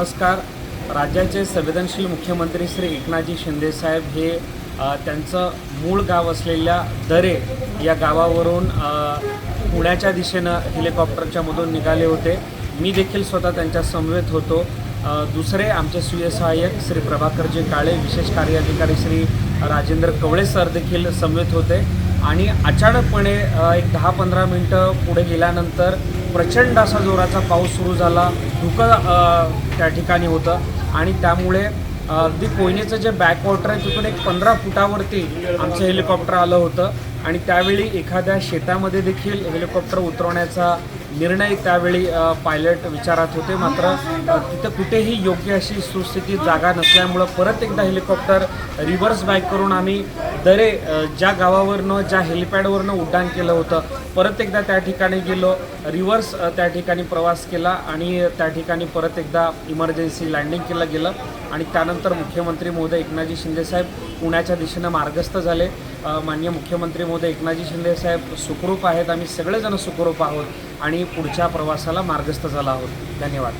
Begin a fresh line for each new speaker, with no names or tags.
नमस्कार. राज्याचे संवेदनशील मुख्यमंत्री श्री एकनाथजी शिंदेसाहेब हे त्यांचं मूळ गाव असलेल्या दरे या गावावरून पुण्याच्या दिशेनं हेलिकॉप्टरच्या मधून निघाले होते. मी देखील स्वतः त्यांच्या समवेत होतो. दुसरे आमचे सुय सहाय्यक श्री प्रभाकरजी काळे विशेष कार्य अधिकारी श्री राजेंद्र कवळे सर देखील समवेत होते. आणि अचानकपणे एक दहा पंधरा मिनटं पुढे गेल्यानंतर प्रचंड असा जोराचा पाऊस सुरू झाला. धुकं त्या ठिकाणी होतं. आणि त्यामुळे अगदी कोयनेचं जे बॅकवॉटर आहे तिथून एक पंधरा फुटावरती आमचं हेलिकॉप्टर आलं होतं. आणि त्यावेळी एखाद्या शेतामध्ये देखील हेलिकॉप्टर उतरवण्याचा निर्णय त्यावेळी पायलट विचारात होते. मात्र तिथं कुठेही योग्य अशी सुस्थितीत जागा नसल्यामुळं परत एकदा हेलिकॉप्टर रिव्हर्स बॅक करून आम्ही दरे ज्या गावावरनं ज्या हेलिपॅडवरनं उड्डाण केलं होतं परत एकदा त्या ठिकाणी गेलो रिव्हर्स त्या ठिकाणी प्रवास केला आणि त्या ठिकाणी परत एकदा इमर्जन्सी लँडिंग केलं गेलं आणि त्यानंतर मुख्यमंत्री महोदय एकनाथजी शिंदेसाहेब पुण्याच्या दिशेनं मार्गस्थ झाले. मान्य मुख्यमंत्री महोदय एकनाथजी शिंदेसाहेब सुखरूप आहेत. आम्ही सगळेजण सुखरूप आहोत आणि पुढच्या प्रवासाला मार्गस्थ झाला आहोत. धन्यवाद.